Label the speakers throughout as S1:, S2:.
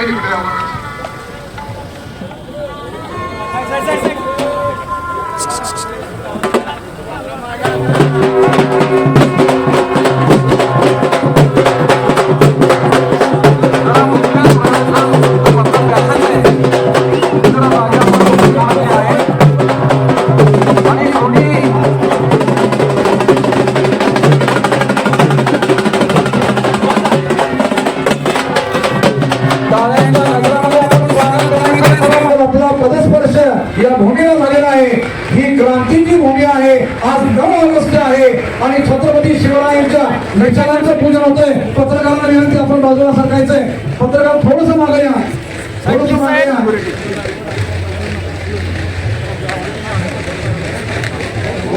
S1: पाहिजे कुठे आम्हाला
S2: आपला या भूमीला झालेला आहे. ही क्रांतीची भूमी आहे. आज नऊ ऑगस्ट आहे. आणि छत्रपती शिवरायांच्या निशाणांचं पूजन होतंय. पत्रकारांना विनंती आपण बाजूला सरकायचंय. पत्रकार थोडस मागे या. थोडस मागे या.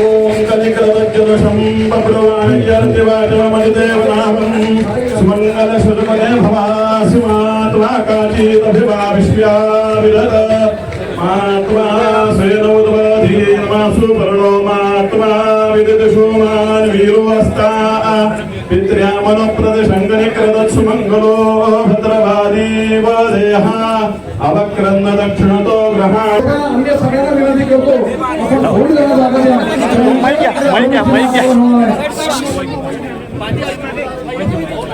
S3: ओम कलिकलवज्जलशं बभ्रवाणिजर्तिवाजमदिदेवनामं सुमङ्गलश्रुतपदे भवासि मात्वा काचिदभिवा विश्व्या विदद मात्वा स्वेनोद्वधीर्मासु वर्णो मात्वा विदितशो मान् वीरो हस्ता पित्र्यामनप्रदशङ्कनिकृतत्सु मङ्गलो भद्रवादी वदेहा अवक्रन्न दक्षिणतो ग्रहाण
S2: आम्ही सगळ्यांना विनंती करतो आपण थोडी जरा जागा द्या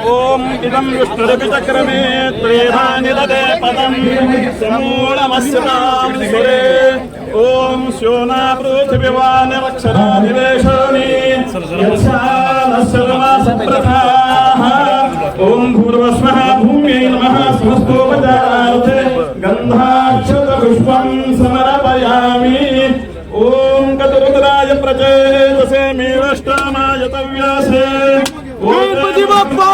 S3: ॐ इदं विष्णुरपिचक्रमे त्रेधानि ददे पदं समूलमस्यतां सुरे। ॐ श्योना पृथिवीवानिवक्षराधिवेशानि यच्छानशर्मासप्रथाः ॐ भूर्वस्वः भूम्यै नमः समस्तोपचारार्थे गन्धाक्षतपुष्पं समर्पयामि। ॐ गतरुद्राय प्रचेतसे मीवष्टामाय तव्यासे। गणपती बाप्पा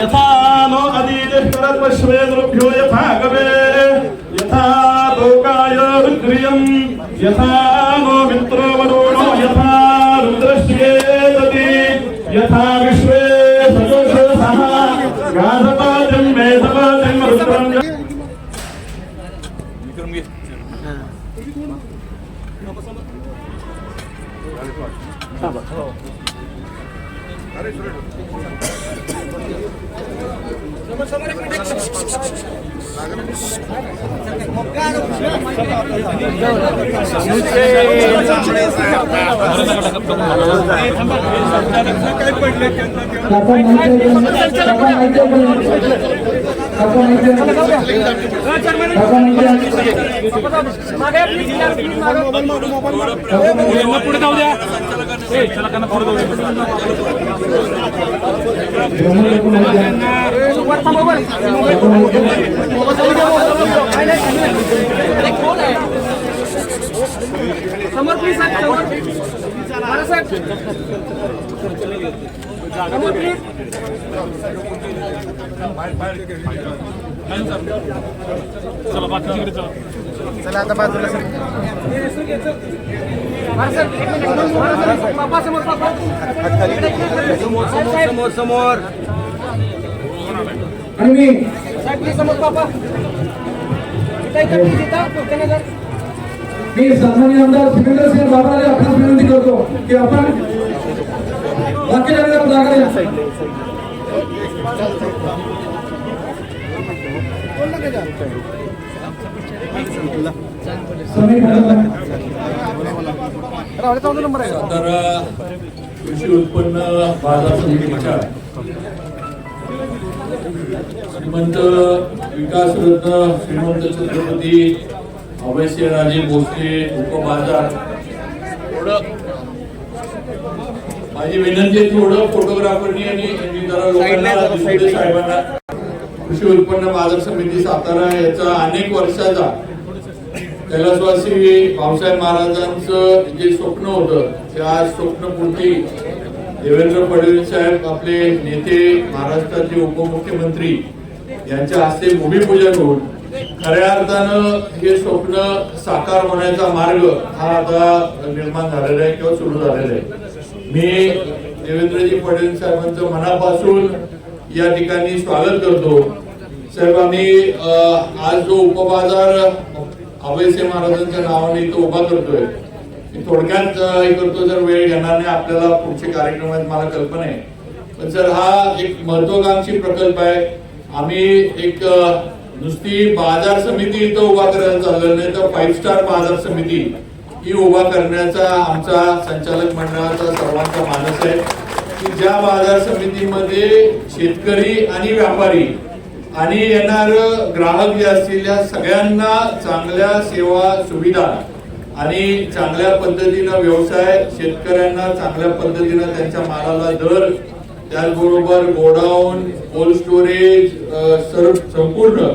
S3: यथा नो अदीजश्वरपश्वेन्द्रुभ्यो यथा गवे। यथा శ్రీయో యథా గోవింద్రో
S2: काका माहिती आहे?
S4: समोर प्लीज समोर मिनिट. बाळा साहेब, पापा समोर. समोर समोर समोर पापा
S2: मी सन्मानी आमदार सुरेंद्र सिंह बाबाला आपणास विनंती करतो की आपण बाकी जागा जागा
S5: तर कृषी उत्पन्न बाजार समितीच्या श्रीमंत विकास रत्न श्रीमंत छत्रपती अभयसिंहराजे भोसले उपबाजार माझी विनंती आहे थोडं फोटोग्राफरनी आणि जरा लोकांना साहेबांना कृषी उत्पन्न बाजार समिती सातारा याचा अनेक वर्षाचा कैलासवासी भाऊसाहेब महाराजांचं जे स्वप्न होतं ते आज स्वप्नपूर्ती. देवेंद्र फडणवीस साहेब आपले नेते महाराष्ट्राचे उपमुख्यमंत्री यांच्या हस्ते भूमिपूजन होऊन खऱ्या अर्थानं हे स्वप्न साकार होण्याचा मार्ग हा आता निर्माण झालेला आहे किंवा सुरू झालेला आहे. मी देवेंद्रजी फडणवीस साहेबांचं मनापासून या ठिकाणी स्वागत करतो. साहेब आम्ही आज जो उपबाजार अभयसिंह महाराजांच्या नावाने इथं उभा करतोय थोडक्यात हे करतो जर वेळ घेणार नाही आपल्याला पुढचे कार्यक्रमात मला कल्पना आहे. पण सर हा एक महत्वाकांक्षी प्रकल्प आहे. आम्ही एक नुसती बाजार समिती इथं उभा करायला चाललं नाही तर फाईव्ह स्टार बाजार समिती ही उभा करण्याचा आमचा संचालक मंडळाचा सर्वांचा मानस आहे की ज्या बाजार समितीमध्ये शेतकरी आणि व्यापारी आणि येणार ग्राहक जे असतील या सगळ्यांना चांगल्या सेवा सुविधा आणि चांगल्या पद्धतीनं व्यवसाय शेतकऱ्यांना चांगल्या पद्धतीनं त्यांच्या मालाला दर त्याचबरोबर गोडाऊन कोल्ड स्टोरेज सर्व संपूर्ण.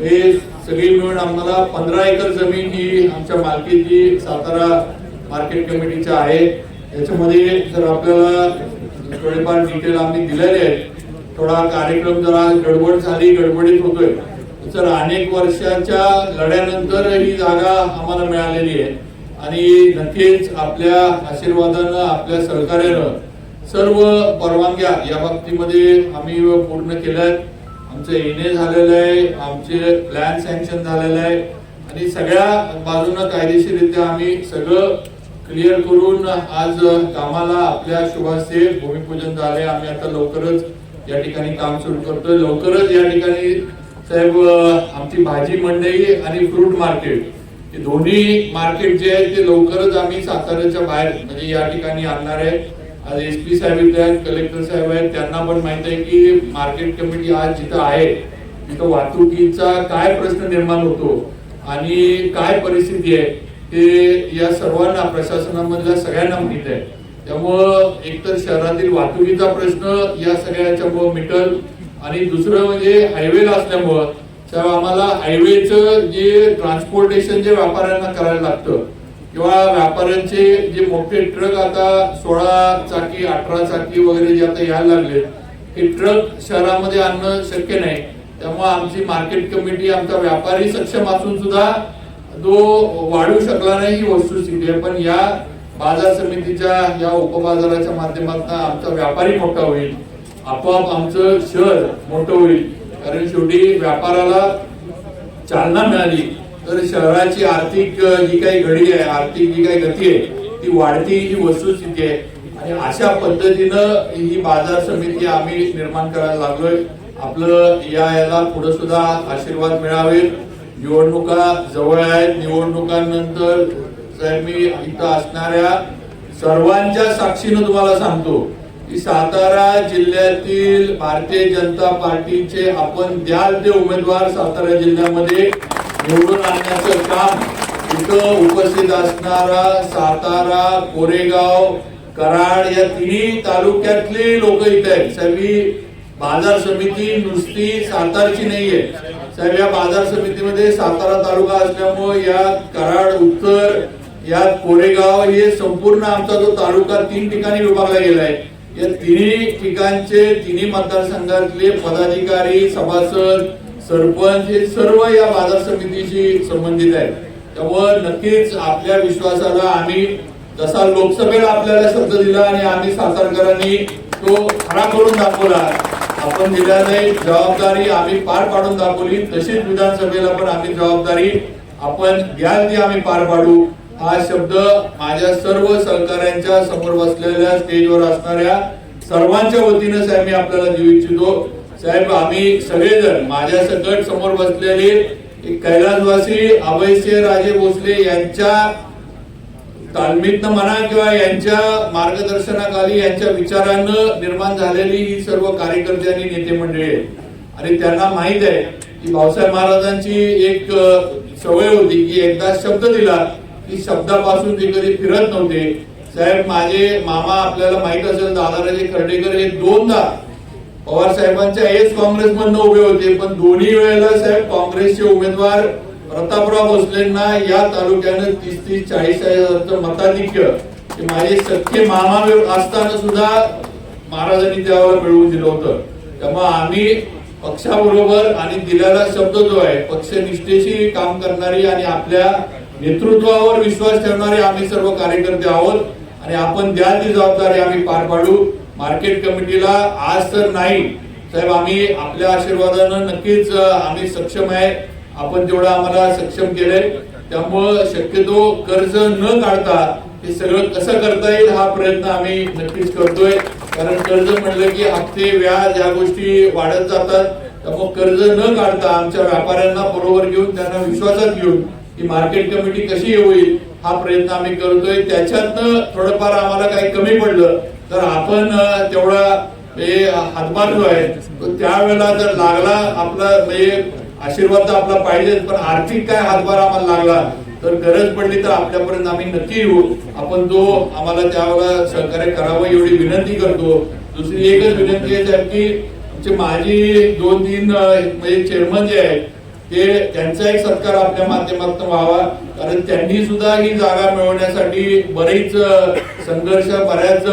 S5: हे सगळी मिळून आम्हाला पंधरा एकर जमीन ही आमच्या मालकीची सातारा मार्केट कमिटीच्या आहे. याच्यामध्ये जर आपल्याला थोडेफार डिटेल आम्ही दिलेले आहेत थोडा कार्यक्रम जरा गडबड झाली गडबडीत होतोय. तर अनेक वर्षाच्या लढ्यानंतर ही जागा आम्हाला मिळालेली आहे. आणि नक्कीच आपल्या आशीर्वादानं आपल्या सहकार्यानं सर्व परवानग्या या बाबतीमध्ये आम्ही पूर्ण केल्या आहेत आमचं येणे झालेलं आहे आमचे प्लॅन सँक्शन झालेलं आहे. आणि सगळ्या बाजूनं कायदेशीररित्या आम्ही सगळं क्लिअर करून आज कामाला आपल्या शुभाचे भूमिपूजन झाले आम्ही आता लवकरच या ठिकाणी काम सुरू करतोय. लवकरच या ठिकाणी साहेब आमची भाजी मंडई आणि फ्रूट मार्केट हे दोन्ही मार्केट जे आहे ते लवकरच आम्ही साताऱ्याच्या बाहेर म्हणजे या ठिकाणी आणणार आहे. आज एस पी साहेब इथे आहेत कलेक्टर साहेब आहेत त्यांना पण माहीत आहे की मार्केट कमिटी आज जिथं आहे तिथं वाहतुकीचा काय प्रश्न निर्माण होतो आणि काय परिस्थिती आहे ते या सर्वांना प्रशासनामधल्या सगळ्यांना माहीत आहे. त्यामुळं एकतर शहरातील वाहतुकीचा प्रश्न या सगळ्याच्यामुळं मिटल आणि दुसरं म्हणजे हायवेला असल्यामुळं तर आम्हाला हायवेचं जे ट्रान्सपोर्टेशन जे व्यापाऱ्यांना करायला लागतं किंवा व्यापाऱ्यांचे जे मोठे ट्रक आता सोळा चाकी अठरा चाकी वगैरे जे आता यायला लागले हे ट्रक शहरामध्ये आणणं शक्य नाही. त्यामुळे आमची मार्केट कमिटी आमचा व्यापारी सक्षम असून सुद्धा तो वाढू शकला नाही ही वस्तुस्थिती आहे पण या बाजार समितीच्या या उपबाजाराच्या माध्यमातून आमचा व्यापारी मोठा होईल. आपोआप आमचं शहर मोठं होईल. कारण शेवटी व्यापाराला चालना मिळाली. तर शहराची आर्थिक जी काही घडी आहे आर्थिक जी काही गती आहे ती वाढती ही वस्तुस्थिती आहे. आणि अशा पद्धतीनं ही बाजार समिती आम्ही निर्माण करायला लागलोय आपलं या याला पुढे सुद्धा आशीर्वाद मिळावे निवडणुका जवळ आहेत निवडणुकांनंतर साहेब मी इथं असणाऱ्या सर्वांच्या साक्षीनं तुम्हाला सांगतो की सातारा जिल्ह्यातील भारतीय जनता पार्टीचे आपण द्याल ते उमेदवार सातारा जिल्ह्यामध्ये निवडून आणण्याचं काम इथं उपस्थित असणारा सातारा कोरेगाव कराड या तिन्ही तालुक्यातले लोक इथे आहेत. सगळी बाजार समिती नुसती सातारची नाहीये. साहेब या बाजार समितीमध्ये सातारा तालुका असल्यामुळे या कराड उत्तर यात कोरेगाव हे संपूर्ण आमचा जो तालुका तीन ठिकाणी विभागला गेलाय या तिन्ही ठिकाणचे तिन्ही मतदारसंघातले पदाधिकारी सभासद सरपंच हे सर्व या बाजार समितीशी संबंधित आहेत. त्यामुळं नक्कीच आपल्या विश्वासाला आम्ही जसा लोकसभेला आपल्याला शब्द दिला आणि आम्ही सातारकरांनी तो खरा करून दाखवला आपण दिल्याने जबाबदारी आम्ही पार पाडून दाखवली. तशीच विधानसभेला पण आम्ही जबाबदारी आपण घ्याल ती आम्ही पार पाडू. हा शब्द माझ्या सर्व सहकाऱ्यांच्या समोर बसलेल्या स्टेजवर असणाऱ्या सर्वांच्या वतीनं साहेब मी आपल्याला देऊ इच्छितो. साहेब आम्ही सगळेजण माझ्या सकट समोर बसलेले कैलासवासी अभयसिंह राजे भोसले यांच्या तालमीतनं म्हणा किंवा यांच्या मार्गदर्शनाखाली यांच्या विचारानं निर्माण झालेली ही सर्व कार्यकर्ते आणि नेते मंडळी आणि त्यांना माहीत आहे की भाऊसाहेब महाराजांची एक सवय होती की एकदा शब्द दिला की शब्दापासून ते कधी फिरत नव्हते. साहेब माझे मामा आपल्याला माहीत असेल दादाराजे खर्डेकर हे दोनदा पवार साहेबांच्या काँग्रेस काँग्रेसमधनं उभे होते पण दोन्ही वेळेला साहेब काँग्रेसचे उमेदवार प्रतापराव भोसलेंना या तालुक्यानं तीस तीस चाळीस हजारचं मताधिक्य माझे सख्खे मामा असताना सुद्धा महाराजांनी त्यावर मिळवून दिलं होतं. त्यामुळे आम्ही पक्षाबरोबर आणि दिलेला शब्द जो आहे पक्षनिष्ठेशी काम करणारी आणि आपल्या नेतृत्वावर विश्वास ठेवणारे आम्ही सर्व कार्यकर्ते आहोत आणि आपण द्या ती जबाबदारी आम्ही पार पाडू मार्केट कमिटीला आज तर नाही. साहेब आम्ही आपल्या आशीर्वादानं नक्कीच आम्ही सक्षम आहे. आपण जेवढं आम्हाला सक्षम केलंय त्यामुळं शक्यतो कर्ज न काढता हे सगळं कसं करता येईल हा प्रयत्न आम्ही नक्कीच करतोय. कारण कर्ज म्हणलं की हप्ते व्याज या गोष्टी वाढत जातात. त्यामुळे कर्ज न काढता आमच्या व्यापाऱ्यांना बरोबर घेऊन त्यांना विश्वासात घेऊन की मार्केट कमिटी कशी होईल हा प्रयत्न आम्ही करतोय. त्याच्यातनं थोडंफार आम्हाला काही कमी पडलं तर आपण तेवढा हे हातभार जो आहे तो त्यावेळेला जर लागला आपला म्हणजे आशीर्वाद तर आपला पाहिजेच पण आर्थिक काय हातभार आम्हाला लागला तर गरज पडली तर आपल्यापर्यंत आम्ही नक्की येऊ. आपण तो आम्हाला त्यावेळेला सहकार्य करावं एवढी विनंती करतो. दुसरी एकच विनंती आहे की आमचे माजी दोन तीन म्हणजे चेअरमन जे आहेत ते त्यांचा एक सत्कार आपल्या माध्यमातून व्हावा. कारण त्यांनी सुद्धा ही जागा मिळवण्यासाठी बरेच संघर्ष बऱ्याच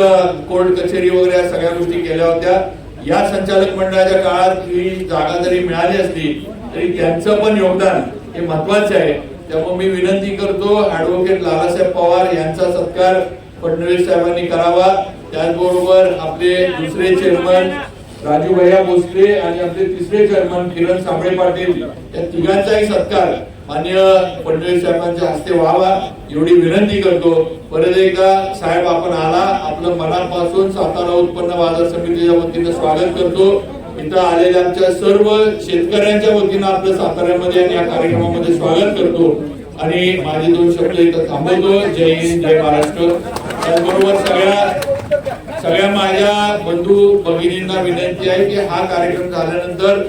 S5: कोर्ट कचेरी वगैरे या सगळ्या गोष्टी केल्या होत्या. या संचालक मंडळाच्या काळात ही जागा जरी मिळाली असली तरी त्यांचं पण योगदान हे महत्वाचं आहे. त्यामुळे मी विनंती करतो ऍडव्होकेट लालासाहेब पवार यांचा सत्कार फडणवीस साहेबांनी करावा. त्याचबरोबर आपले दुसरे चेअरमन राजू भैया भोसले आणि आपले तिसरे चेअरमन किरण साबळे पाटील या तिघांचाही सत्कार मान्य फडणवीस साहेबांच्या हस्ते व्हावा एवढी विनंती करतो. परत एकदा साहेब आपण आला आपलं मनापासून सातारा उत्पन्न बाजार समितीच्या वतीनं स्वागत करतो. इथं आलेल्या आमच्या सर्व शेतकऱ्यांच्या वतीनं आपलं साताऱ्यामध्ये आणि या कार्यक्रमामध्ये स्वागत करतो. आणि माझे दोन शब्द इथं थांबवतो. जय हिंद जय महाराष्ट्र. त्याचबरोबर सगळ्या सगळ्या माझ्या बंधू भगिनींना विनंती आहे की हा कार्यक्रम झाल्यानंतर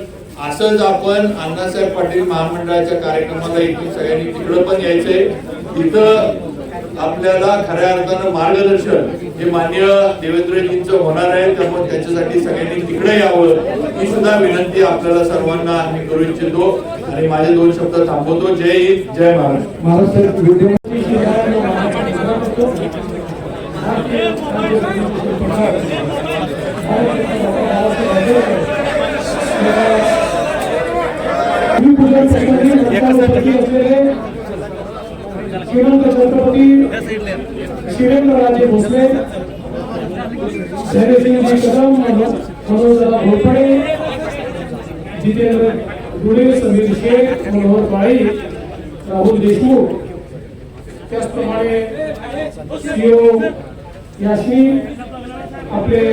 S5: असंच आपण अण्णासाहेब पाटील महामंडळाच्या कार्यक्रमाला इथून सगळ्यांनी तिकडं पण यायचंय तिथं आपल्याला खऱ्या अर्थानं मार्गदर्शन हे मान्य देवेंद्रजींचं होणार आहे. त्यामुळे त्याच्यासाठी सगळ्यांनी तिकडे यावं ही सुद्धा विनंती आपल्याला सर्वांना मी करू इच्छितो. आणि माझे दोन शब्द थांबवतो. जय हिंद जय महाराष्ट्र.
S2: महाराष्ट्र विद्यमान
S1: श्रीमंत छत्रपती शिवेंद्रराजे भोसले धैर्यसिंहजी कदम मनोजला घोरपडे जितेंद्र गुडे समीर शेख मनोहर माळी राहुल देशमुख त्याचप्रमाणे सीओ याशी आपले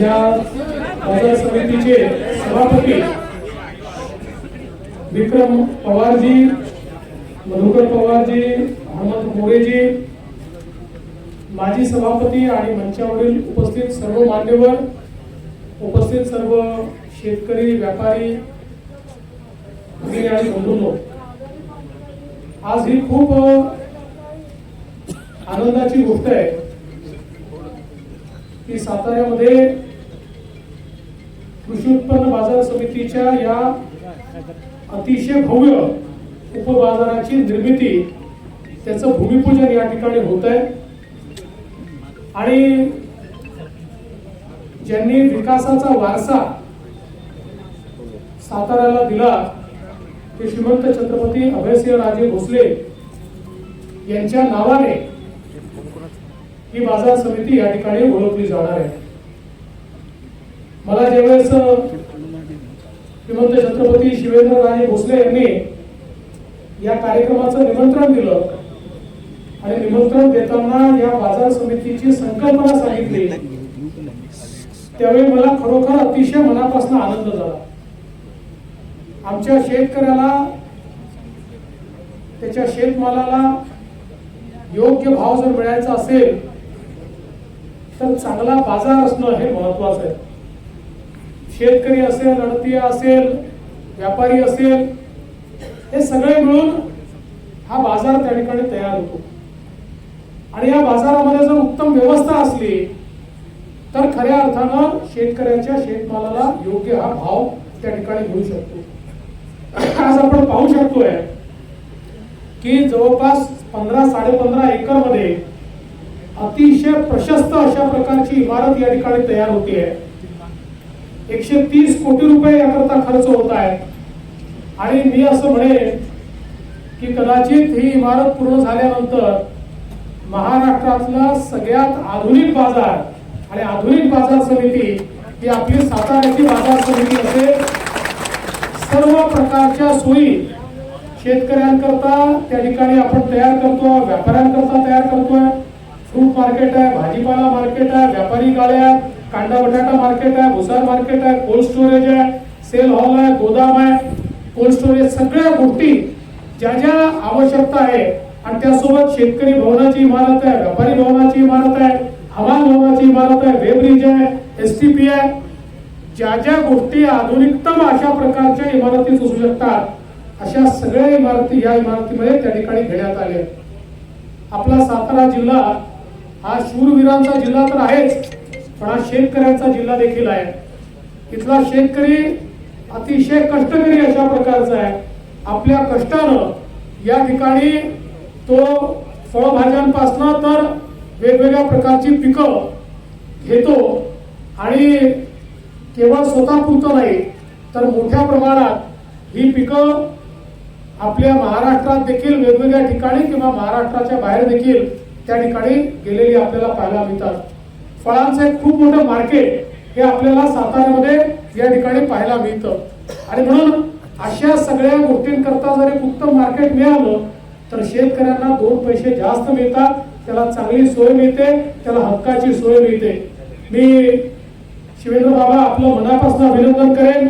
S1: या बाजार समितीचे सभापती विक्रम पवारजी मधुकर पवारजी अहमद मोरेजी माजी सभापती आणि मंचावरील उपस्थित सर्व मान्यवर उपस्थित सर्व शेतकरी व्यापारी भगिनी आणि बंधूंनो आज ही खूप आनंदाची गोष्ट आहे की साताऱ्यामध्ये कृषी उत्पन्न बाजार समितीच्या या अतिशय भव्य उपबाजाराची निर्मिती त्याचं भूमिपूजन या ठिकाणी होत आहे. आणि ज्यांनी विकासाचा वारसा साताऱ्याला दिला ते श्रीमंत छत्रपती अभयसिंह राजे भोसले यांच्या नावाने ही बाजार समिती या ठिकाणी ओळखली जाणार आहे. मला ज्यावेळेस श्रीमंत छत्रपती शिवेंद्र राजे भोसले यांनी या कार्यक्रमाचं निमंत्रण दिलं आणि निमंत्रण देताना या बाजार समितीची संकल्पना सांगितली. त्यावेळी मला खरोखर अतिशय मनापासून आनंद झाला. आमच्या शेतकऱ्याला त्याच्या शेतमालाला योग्य भाव जर मिळायचा असेल तर चांगला बाजार असणं हे महत्वाचं आहे. शेतकरी असेल अडतीय असेल व्यापारी असेल हे सगळे मिळून हा बाजार त्या ठिकाणी तयार होतो. आणि या बाजारामध्ये जर उत्तम व्यवस्था असली तर खऱ्या अर्थानं शेतकऱ्याच्या शेतमालाला योग्य हा भाव त्या ठिकाणी मिळू शकतो. आज आपण पाहू शकतोय की जवळपास पंधरा साडेपंधरा एकरमध्ये अतिशय प्रशस्त अशा प्रकारची इमारत या ठिकाणी तयार होती आहे एकशे तीस कोटी रुपये याकरता खर्च होत आहे. आणि मी असं म्हणेन की कदाचित ही इमारत पूर्ण झाल्यानंतर महाराष्ट्रातला सगळ्यात आधुनिक बाजार आणि आधुनिक बाजार समिती ही आपली साताऱ्याची बाजार समिती असेल. सर्व प्रकारच्या सोयी शेतकऱ्यांकरता त्या ठिकाणी आपण तयार करतो व्यापाऱ्यांकरता तयार करतोय. फ्रूट मार्केट आहे भाजीपाला मार्केट आहे व्यापारी गाड्या कांदा बटाटा मार्केट आहे भुसार मार्केट आहे कोल्ड स्टोरेज आहे सेल हॉल आहे गोदाम आहे. कोल्ड स्टोरेज सगळ्या गोष्टी ज्या ज्या आवश्यकता आहे आणि त्यासोबत शेतकरी भवनाची इमारत आहे व्यापारी भवनाची इमारत आहे हवाल भवनाची इमारत आहे वेब्रिज आहे एस टी पी आहे. ज्या ज्या गोष्टी आधुनिकतम अशा प्रकारच्या इमारती असू शकतात अशा सगळ्या इमारती या इमारतीमध्ये त्या ठिकाणी घेण्यात आल्या. आपला सातारा जिल्हा हा शूरवीरांचा जिल्हा तर आहेच पण हा शेतकऱ्यांचा जिल्हा देखील आहे. इथला शेतकरी अतिशय कष्टकरी अशा प्रकारचा आहे. आपल्या कष्टानं या ठिकाणी तो फळभाज्यांपासनं तर वेगवेगळ्या प्रकारची पिकं घेतो आणि केवळ स्वतःपुरतं नाही तर मोठ्या प्रमाणात ही पिकं आपल्या महाराष्ट्रात देखील वेगवेगळ्या ठिकाणी किंवा महाराष्ट्राच्या बाहेर देखील त्या ठिकाणी गेलेली आपल्याला पाहायला मिळतात. फळांचं एक खूप मोठं मार्केट हे आपल्याला साताऱ्यामध्ये या ठिकाणी पाहायला मिळतं. आणि म्हणून अशा सगळ्या गोष्टींकरता जर एक उत्तम मार्केट मिळालं तर शेतकऱ्यांना दोन पैसे जास्त मिळतात त्याला चांगली सोय मिळते त्याला हक्काची सोय मिळते. मी शिवेंद्र बाबा आपलं मनापासून अभिनंदन करेन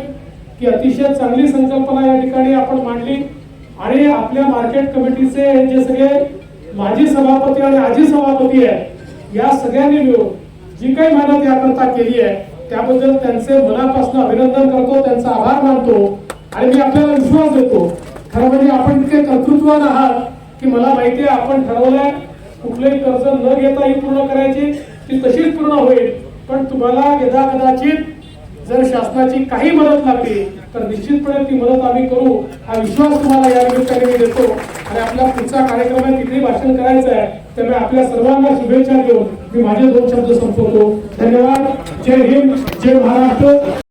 S1: की अतिशय चांगली संकल्पना या ठिकाणी आपण मांडली. आणि आपल्या मार्केट कमिटीचे जे सगळे माजी सभापती आणि आजी सभापती आहे या सगळ्यांनी मिळून जी काही मेहनत याकरता केली आहे त्याबद्दल त्यांचे मनापासून अभिनंदन करतो त्यांचा आभार मानतो. आणि मी आपल्याला विश्वास देतो खरं म्हणजे आपण इतके कर्तृत्वान आहात की मला माहिती आहे आपण ठरवलंय कुठलंही कर्ज न घेता ही पूर्ण करायची ती तशीच पूर्ण होईल. पण तुम्हाला यदा कदाचित जर शासनाची काही मदत लागली तर निश्चितपणे ती मदत आम्ही करू. हा विश्वास तुम्हाला या निमित्ताने मी देतो. आणि आपला पुढचा कार्यक्रम आहे तिथे भाषण करायचं आहे त्यामुळे आपल्या सर्वांना शुभेच्छा देऊन मी माझे दोन शब्द संपवतो. धन्यवाद. जय हिंद. जय महाराष्ट्र.